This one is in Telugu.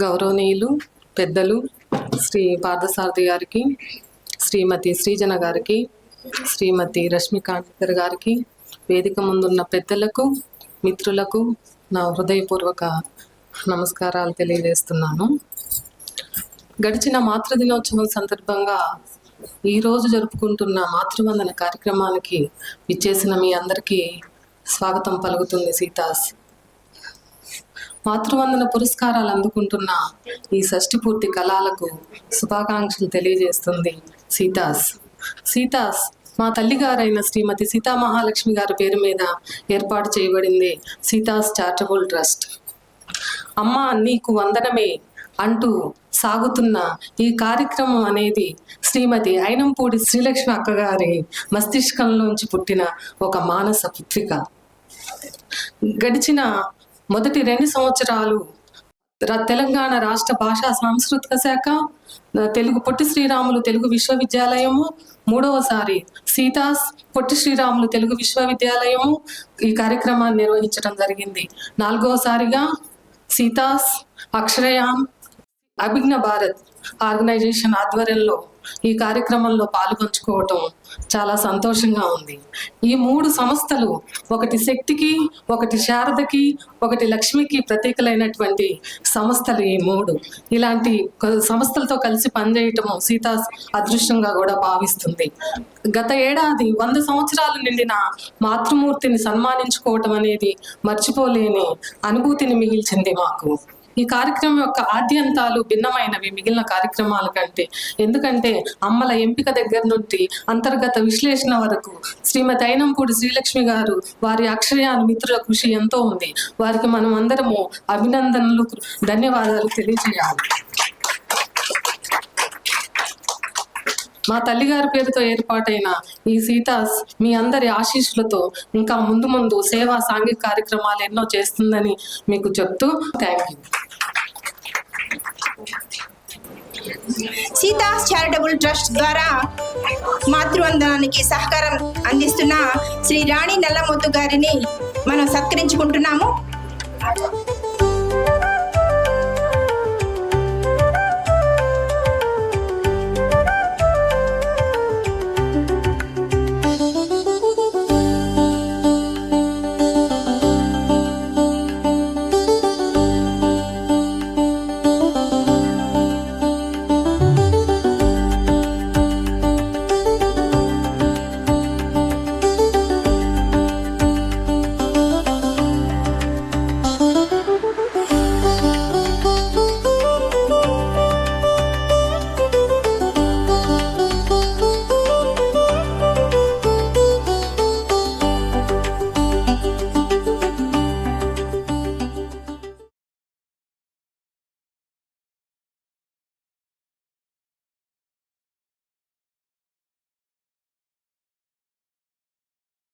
గౌరవనీయులు పెద్దలు శ్రీ పార్థసారథి గారికి శ్రీమతి శ్రీజన గారికి శ్రీమతి రష్మికాంతర్ గారికి వేదిక ముందున్న పెద్దలకు మిత్రులకు నా హృదయపూర్వక నమస్కారాలు తెలియజేస్తున్నాను. గడిచిన మాతృదినోత్సవం సందర్భంగా ఈరోజు జరుపుకుంటున్న మాతృవందన కార్యక్రమానికి విచ్చేసిన మీ అందరికీ స్వాగతం పలుకుతుంది సీతాస్. మాతృవందన పురస్కారాలు అందుకుంటున్న ఈ షష్టి పూర్తి కళాలకు శుభాకాంక్షలు తెలియజేస్తుంది సీతాస్. సీతాస్ మా తల్లిగారైన శ్రీమతి సీతా మహాలక్ష్మి గారి పేరు మీద ఏర్పాటు చేయబడింది సీతాస్ చారిటబుల్ ట్రస్ట్. అమ్మ నీకు వందనమే అంటూ సాగుతున్న ఈ కార్యక్రమం అనేది శ్రీమతి అయినంపూడి శ్రీలక్ష్మి అక్కగారి మస్తిష్కంలోంచి పుట్టిన ఒక మానస పుత్రిక. గడిచిన మొదటి రెండు సంవత్సరాలు తెలంగాణ రాష్ట్ర భాషా సాంస్కృతిక శాఖ తెలుగు పొట్టి శ్రీరాములు తెలుగు విశ్వవిద్యాలయము మూడవసారి సీతాస్ పొట్టి శ్రీరాములు తెలుగు విశ్వవిద్యాలయము ఈ కార్యక్రమాన్ని నిర్వహించడం జరిగింది. నాలుగవసారిగా సీతాస్ అక్షరయాం అభిజ్ఞ భారత్ ఆర్గనైజేషన్ ఆధ్వర్యంలో ఈ కార్యక్రమంలో పాల్గొంచుకోవటం చాలా సంతోషంగా ఉంది. ఈ మూడు సంస్థలు ఒకటి శక్తికి ఒకటి శారదకి ఒకటి లక్ష్మికి ప్రతీకలైనటువంటి సంస్థలు ఈ మూడు. ఇలాంటి సంస్థలతో కలిసి పనిచేయటం సీత అదృష్టంగా కూడా భావిస్తుంది. గత ఏడాది వంద సంవత్సరాలు నిండిన మాతృమూర్తిని సన్మానించుకోవటం అనేది మర్చిపోలేని అనుభూతిని మిగిల్చింది మాకు. ఈ కార్యక్రమం యొక్క ఆద్యంతాలు భిన్నమైనవి మిగిలిన కార్యక్రమాల కంటే. ఎందుకంటే అమ్మల ఎంపిక దగ్గర నుండి అంతర్గత విశ్లేషణ వరకు శ్రీమతి అయినంపూడి శ్రీలక్ష్మి గారు వారి అక్షరయాలు మిత్రుల కృషి ఎంతో ఉంది. వారికి మనం అందరము అభినందనలు ధన్యవాదాలు తెలియజేయాలి. మా తల్లిగారి పేరుతో ఏర్పాటైన ఈ సీతాస్ మీ అందరి ఆశీస్సులతో ఇంకా ముందు ముందు సేవా సాంఘిక కార్యక్రమాలు ఎన్నో చేస్తుందని మీకు చెప్తూ thank you. Seetha charitable trust ద్వారా మాతృవందనానికి సహకారం అందిస్తున్న శ్రీ రాణి నల్లమొత్తు గారిని మనం సత్కరించుకుంటున్నాము.